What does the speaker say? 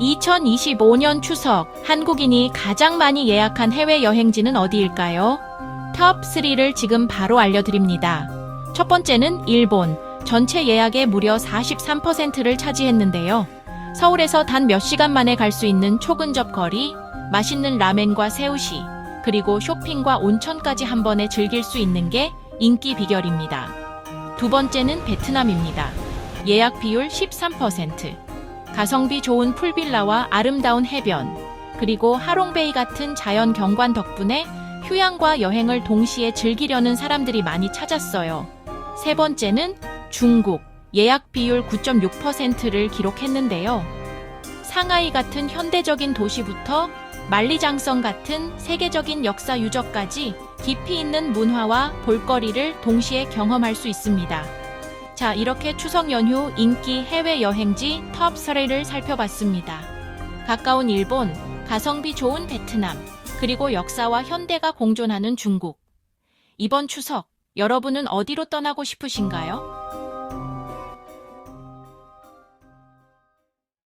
2025년 추석 한국인이 가장 많이 예약한 해외 여행지는 어디일까요? 탑 3를 지금 바로 알려드립니다. 첫 번째는 일본. 전체 예약의 무려 43%를 차지했는데요. 서울에서 단 몇 시간 만에 갈 수 있는 초근접 거리, 맛있는 라멘과 새우시, 그리고 쇼핑과 온천까지 한 번에 즐길 수 있는 게 인기 비결입니다. 두 번째는 베트남입니다. 예약 비율 13%. 가성비 좋은 풀빌라와 아름다운 해변, 그리고 하롱베이 같은 자연 경관 덕분에 휴양과 여행을 동시에 즐기려는 사람들이 많이 찾았어요. 세 번째는 중국. 예약 비율 9.6%를 기록했는데요. 상하이 같은 현대적인 도시부터 만리장성 같은 세계적인 역사 유적까지 깊이 있는 문화와 볼거리를 동시에 경험할 수 있습니다. 자, 이렇게 추석 연휴 인기 해외 여행지 톱 3를 살펴봤습니다. 가까운 일본, 가성비 좋은 베트남, 그리고 역사와 현대가 공존하는 중국. 이번 추석, 여러분은 어디로 떠나고 싶으신가요?